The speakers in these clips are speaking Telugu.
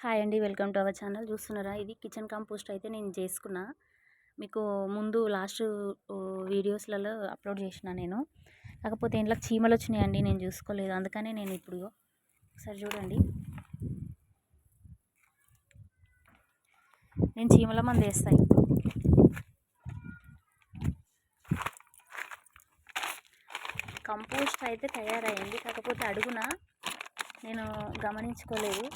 హాయ్ అండి. Welcome to our channel. చూస్తున్నారా? ఇది కిచెన్ కంపోస్ట్ అయితే నేను చేసుకున్నా. మీకు ముందు లాస్ట్ వీడియోస్లలో అప్లోడ్ చేసిన నేను. కాకపోతే ఇంట్లో చీమలు వచ్చినాయండి. నేను చూసుకోలేదు. అందుకనే నేను ఇప్పుడు ఒకసారి చూడండి. నేను చీమల మంది వేస్తాను కంపోస్ట్ అయితే తయారైంది. కాకపోతే అడుగున నేను గమనించుకోలేదు.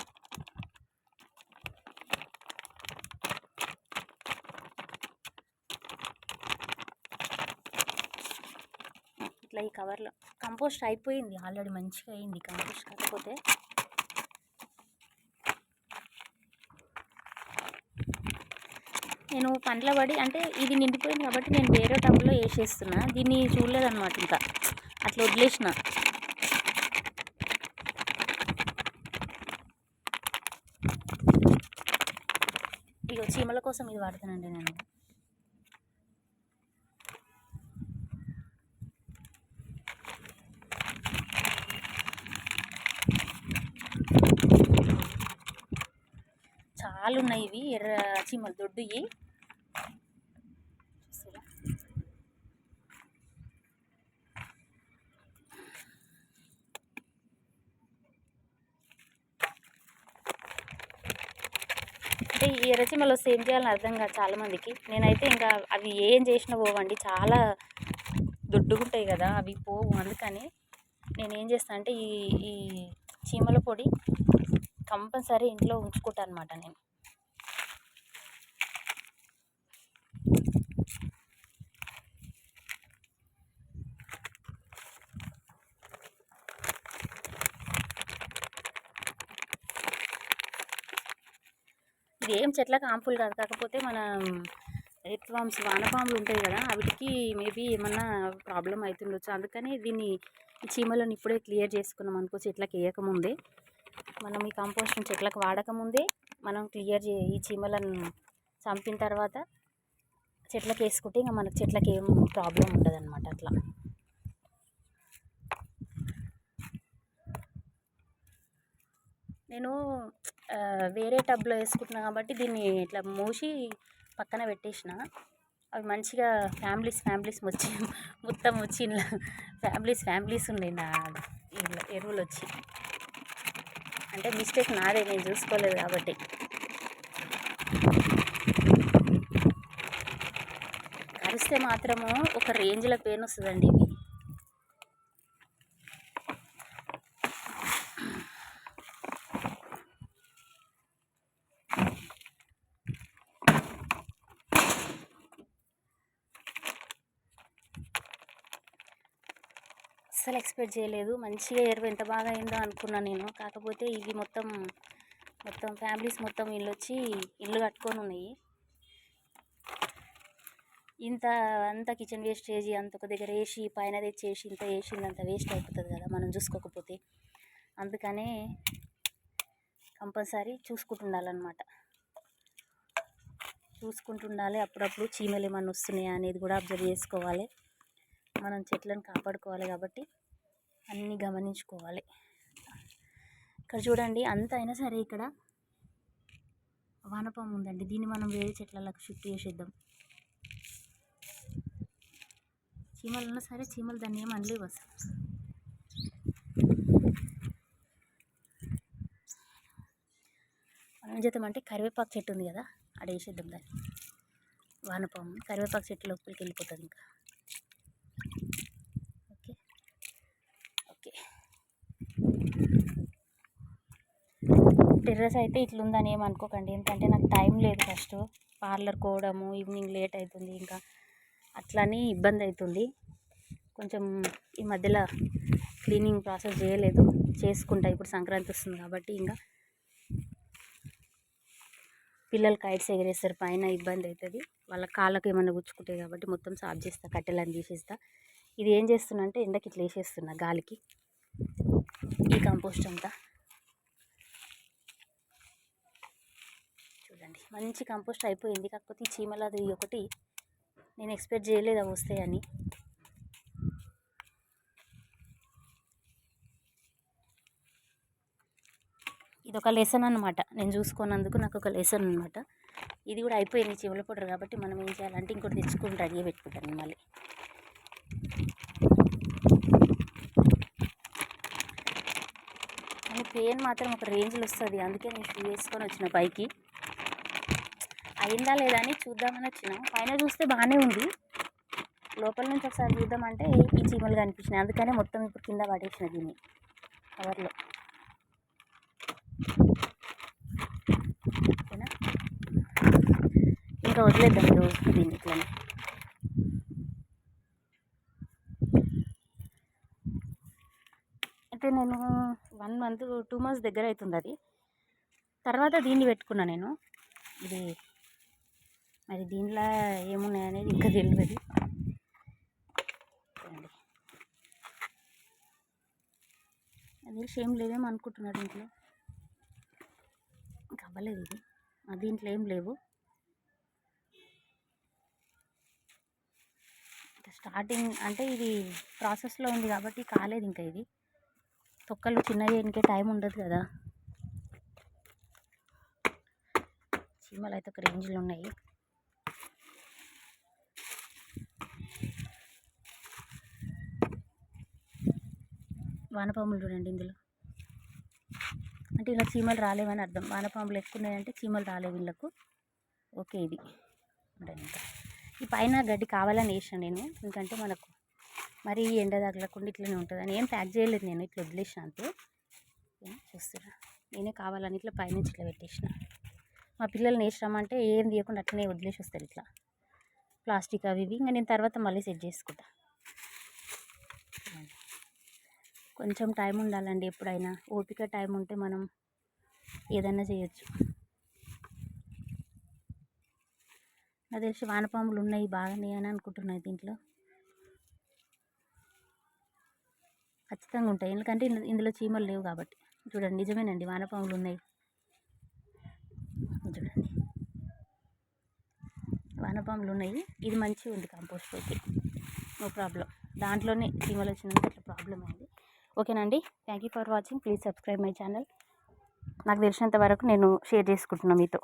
ఇట్లా ఈ కవర్లో. కంపోస్ట్ అయిపోయింది. ఆల్రెడీ మంచిగా అయింది కంపోస్ట్. కాకపోతే నేను పండ్ల పడి అంటే ఇది నిండిపోయింది కాబట్టి నేను వేరే టబ్లో వేసేస్తున్నా. దీన్ని చూడలేదన్నమాట ఇంకా. అట్లా వదిలేసిన. ఇగో చీమల కోసం ఇది వాడుతానండి నేను. చాలా ఉన్నాయి ఇవి ఎర్ర చీమలు దొడ్డువి అంటే ఈ ఎర్ర చీమలు వస్తే ఏం చేయాలని అర్థం కాదు చాలామందికి నేనైతే ఇంకా అవి ఏం చేసినా పోవండి. చాలా దొడ్డుగుంటాయి కదా అవి పోవు అందుకని నేనేం చేస్తాను అంటే ఈ ఈ చీమల పొడి కంపల్సరీ ఇంట్లో ఉంచుకుంటాను అనమాట నేను. ఇది ఏం చెట్లకు హార్మ్ఫుల్ కాదు. కాకపోతే మన ఎర్త్వామ్స్ వానపాములు ఉంటాయి కదా వాటికి మేబీ ఏమన్నా ప్రాబ్లం అవుతుండొచ్చు అందుకని దీన్ని ఈ చీమలను ఇప్పుడే క్లియర్ చేసుకున్నాం అనుకో చెట్లకు వేయకముందే. మనం ఈ కంపోస్ట్ని చెట్లకు వాడకముందే మనం క్లియర్ చే ఈ చీమలను చంపిన తర్వాత చెట్లకు వేసుకుంటే ఇంకా మనకు చెట్లకి ఏం ప్రాబ్లం ఉండదన్నమాట అట్లా. నేను వేరే టబ్లో వేసుకుంటున్నా కాబట్టి దీన్ని ఇట్లా మూసి పక్కన పెట్టేసిన. అవి మంచిగా ఫ్యామిలీస్ ఫ్యామిలీస్ వచ్చి మొత్తం వచ్చి ఇలా ఫ్యామిలీస్ ఫ్యామిలీస్ ఉండే నా ఎరువులు వచ్చి అంటే మిస్టేక్ నాదే నేను చూసుకోలేదు కాబట్టి. కరిస్తే మాత్రము ఒక రేంజ్లో పెయిన్ వస్తుందండి ఇవి. అస్సలు ఎక్స్పెక్ట్ చేయలేదు. మంచిగా ఎరువు ఎంత బాగా అయిందో అనుకున్నాను నేను. కాకపోతే ఇవి మొత్తం మొత్తం ఫ్యామిలీస్ మొత్తం ఇల్లు వచ్చి ఇల్లు కట్టుకొని ఉన్నాయి. ఇంత అంత కిచెన్ వేస్ట్ చేసి అంత ఒక దగ్గర వేసి పైన తెచ్చేసి ఇంత వేసింది అంత వేస్ట్ అయిపోతుంది కదా మనం చూసుకోకపోతే. అందుకనే కంపల్సరీ చూసుకుంటుండాలన్నమాట. చూసుకుంటుండాలి. అప్పుడప్పుడు చీమలు ఏమన్నా వస్తున్నాయా అనేది కూడా అబ్జర్వ్ చేసుకోవాలి. మనం చెట్లను కాపాడుకోవాలి కాబట్టి అన్నీ గమనించుకోవాలి. ఇక్కడ చూడండి అంత అయినా సరే ఇక్కడ వానపాము ఉందండి. దీన్ని మనం వేరే చెట్లకు షిఫ్ట్ చేసేద్దాం. చీమలు ఉన్నా సరే చీమలు దాన్ని ఏం అనలేవు అసలు. మనం చేద్దాం అంటే కరివేపాకు చెట్టు ఉంది కదా ఆడ వేసేద్దాం దాన్ని. వానపాము కరివేపాకు చెట్టు లోపలికి వెళ్ళిపోతుంది ఇంకా. టెర్రస్ అయితే ఇట్లుందని ఏమనుకోకండి ఎందుకంటే నాకు టైం లేదు ఫస్ట్. పార్లర్ పోవడము ఈవినింగ్ లేట్ అవుతుంది ఇంకా. అట్లానే ఇబ్బంది అవుతుంది కొంచెం ఈ మధ్యలో క్లీనింగ్ ప్రాసెస్ చేయలేదు. చేసుకుంటా. ఇప్పుడు సంక్రాంతి వస్తుంది కాబట్టి ఇంకా. పిల్లలు కైట్స్ ఎగరేస్తారు. పైన ఇబ్బంది అవుతుంది. వాళ్ళ కాళ్ళకి ఏమైనా గుచ్చుకుంటాయి కాబట్టి మొత్తం సాఫ్ చేస్తా కట్టెలని తీసేస్తా. ఇది ఏం చేస్తున్నా అంటే ఎండకి ఇట్లా వేసేస్తున్నా గాలికి. ఈ కంపోస్ట్ అంతా చూడండి మంచి కంపోస్ట్ అయిపోయింది. కాకపోతే ఈ చీమలది ఒకటి నేను ఎక్స్పెక్ట్ చేయలేదు అవి వస్తాయని. ఇది ఒక లెసన్ అనమాట నేను చూసుకున్నందుకు నాకు ఒక లెసన్ అనమాట ఇది కూడా అయిపోయింది చీమల పౌడర్ కాబట్టి మనం ఏం చేయాలంటే ఇంకోటి తెచ్చుకొని రెడీ పెట్టుకుంటాను మళ్ళీ. కానీ పెయిన్ మాత్రం ఒక రేంజ్లో వస్తుంది. అందుకే నేను షూ వేసుకొని వచ్చిన పైకి. అయిందా లేదా అని చూద్దామని వచ్చిన. పైన చూస్తే బాగానే ఉంది. లోపల నుంచి ఒకసారి చూద్దామంటే ఈ చీమలు కనిపించినాయి. అందుకనే మొత్తం ఇప్పుడు కింద పడేసిన దీన్ని. కవర్లో. ఓకేనా? ఇంకా వదిలేద్దాం ఈ రోజుకి దీన్ని ఇట్లనే. అయితే నేను వన్ మంత్ టూ మంత్స్ దగ్గర అవుతుంది అది. తర్వాత దీన్ని పెట్టుకున్నా నేను. ఇది మరి దీనిలో ఏమున్నాయి అనేది ఇంకా తెలియదు చూడండి. అది సేమ్ లేవేమో అనుకుంటున్నాడు ఇంట్లో. ఇంకా అవ్వలేదు ఇది. దీంట్లో ఏం లేవు. స్టార్టింగ్ అంటే ఇది ప్రాసెస్లో ఉంది కాబట్టి కాలేదు ఇంకా ఇది. తొక్కలు చిన్నవి ఇంకే టైం ఉండదు కదా. చీమలు అయితే ఒక రేంజ్లో ఉన్నాయి. వానపాములు చూడండి ఇందులో. అంటే ఇలా చీమలు రాలేవని అర్థం. వానపాములు ఎక్కున్నాయంటే చీమలు రాలేవు వీళ్ళకు ఓకే ఇది. ఈ పైన గడ్డి కావాలని వేసాను నేను. ఎందుకంటే మనకు మరీ ఎండ తగలకుండా ఇట్లనే ఉంటుంది అని ఏం ప్యాక్ చేయలేదు నేను. ఇట్లా వదిలేసిన అంతే. చూస్తున్నా నేనే కావాలని ఇట్లా పైనుంచి ఇట్లా పెట్టేసిన. మా పిల్లల్ని వేసినామంటే ఏం తీయకుండా అట్లనే వదిలేసి వస్తారు ఇట్లా. ప్లాస్టిక్ అవి ఇవి. ఇంకా నేను తర్వాత మళ్ళీ సెట్ చేసుకుంటాను చూడండి. కొంచెం టైం ఉండాలండి ఎప్పుడైనా. ఓపిక టైం ఉంటే మనం ఏదైనా చేయొచ్చు. నాకు తెలిసి వానపాములు ఉన్నాయి బాగానే అని అనుకుంటున్నాయి దీంట్లో. ఖచ్చితంగా ఉంటాయి. ఎందుకంటే ఇందులో చీమలు లేవు కాబట్టి. చూడండి నిజమేనండి వానపాములు ఉన్నాయి చూడండి. వానపాములు ఉన్నాయి ఇది మంచిగా ఉంది కంపోస్ట్ ఓకే నో ప్రాబ్లం. దాంట్లోనే చీమలు వచ్చినందుకు అట్లా ప్రాబ్లం అయింది ఓకేనండి thank you for watching please subscribe my channel నాకు తెలిసినంత వరకు నేను షేర్ చేసుకుంటున్నాను మీతో.